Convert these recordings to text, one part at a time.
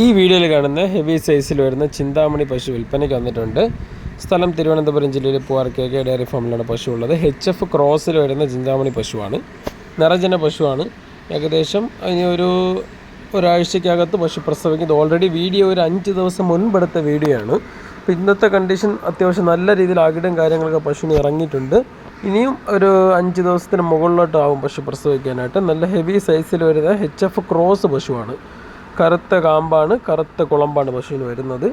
ഈ വീഡിയോയിൽ കാണുന്ന ഹെവി സൈസിൽ വരുന്ന ചിന്താമണി പശു വിൽപ്പനയ്ക്ക് വന്നിട്ടുണ്ട്. സ്ഥലം തിരുവനന്തപുരം ജില്ലയിലെ പൂവാർ കെ കെ ഡയറി ഫാമിലാണ് പശു ഉള്ളത്. എച്ച് എഫ് ക്രോസിൽ വരുന്ന ചിന്താമണി പശുവാണ്. നിറജന പശുവാണ്. ഏകദേശം ഇനി ഒരു ഒരാഴ്ചക്കകത്ത് പശു പ്രസവിക്കുന്നത്. ഓൾറെഡി വീഡിയോ ഒരു അഞ്ച് ദിവസം മുൻപെടുത്ത വീഡിയോ ആണ്. അപ്പോൾ ഇന്നത്തെ കണ്ടീഷൻ അത്യാവശ്യം നല്ല രീതിയിൽ അകിടും കാര്യങ്ങളൊക്കെ പശുവിന് ഇറങ്ങിയിട്ടുണ്ട്. ഇനിയും ഒരു അഞ്ച് ദിവസത്തിന് മുകളിലോട്ടാവും പശു പ്രസവിക്കാനായിട്ട്. നല്ല ഹെവി സൈസിൽ വരുന്ന എച്ച് എഫ് ക്രോസ് പശുവാണ്. കറുത്ത കാമ്പാണ് കറുത്ത കുളമ്പാണ് പശുവിന് വരുന്നത്.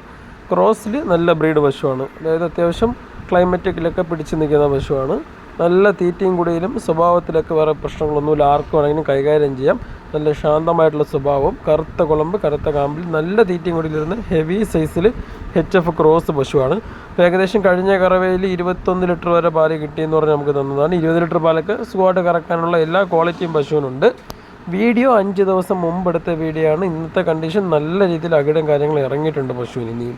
ക്രോസിൽ നല്ല ബ്രീഡ് പശുവാണ്. അതായത് അത്യാവശ്യം ക്ലൈമറ്റിക്കിലൊക്കെ പിടിച്ച് നിൽക്കുന്ന പശുവാണ്. നല്ല തീറ്റയും കുടിയിലും സ്വഭാവത്തിലൊക്കെ വേറെ പ്രശ്നങ്ങളൊന്നുമില്ല. ആർക്കും വേണമെങ്കിലും കൈകാര്യം ചെയ്യാം. നല്ല ശാന്തമായിട്ടുള്ള സ്വഭാവം. കറുത്ത കുളമ്പ് കറുത്ത കാമ്പിൽ നല്ല തീറ്റയും കുടിയിലിരുന്ന് ഹെവി സൈസിൽ എച്ച് എഫ് ക്രോസ് പശുവാണ്. ഏകദേശം കഴിഞ്ഞ കറവയിൽ ഇരുപത്തൊന്ന് ലിറ്റർ വരെ പാൽ കിട്ടിയെന്ന് പറഞ്ഞ് നമുക്ക് തന്നതാണ്. ഇരുപത് ലിറ്റർ പാലൊക്കെ സുഖമായിട്ട് കറക്കാനുള്ള എല്ലാ ക്വാളിറ്റിയും പശുവിനുണ്ട്. വീഡിയോ അഞ്ച് ദിവസം മുമ്പെടുത്ത വീഡിയോ ആണ് ഇന്നത്തെ കണ്ടീഷൻ നല്ല രീതിയിൽ അകിടം കാര്യങ്ങൾ ഇറങ്ങിയിട്ടുണ്ട് പശുവിന് ഇനിയും.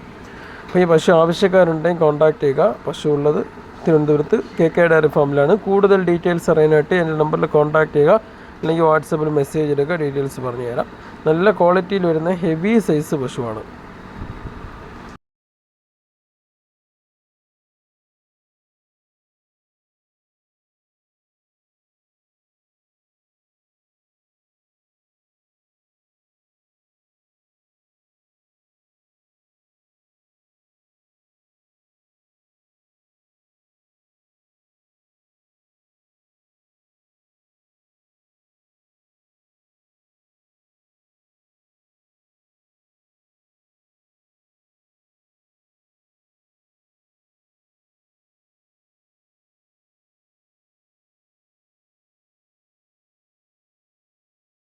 അപ്പോൾ ഈ പശു ആവശ്യക്കാരുണ്ടെങ്കിൽ കോൺടാക്ട് ചെയ്യുക. പശു ഉള്ളത് തിരുവനന്തപുരത്ത് കെ കെ ഡയറി ഫാമിലാണ്. കൂടുതൽ ഡീറ്റെയിൽസ് അറിയാനായിട്ട് എന്റെ നമ്പറിൽ കോൺടാക്ട് ചെയ്യുക. അല്ലെങ്കിൽ വാട്സപ്പിൽ മെസ്സേജ് എടുക്കുക ഡീറ്റെയിൽസ് പറഞ്ഞു തരാം നല്ല ക്വാളിറ്റിയിൽ വരുന്ന ഹെവി സൈസ് പശുവാണ്.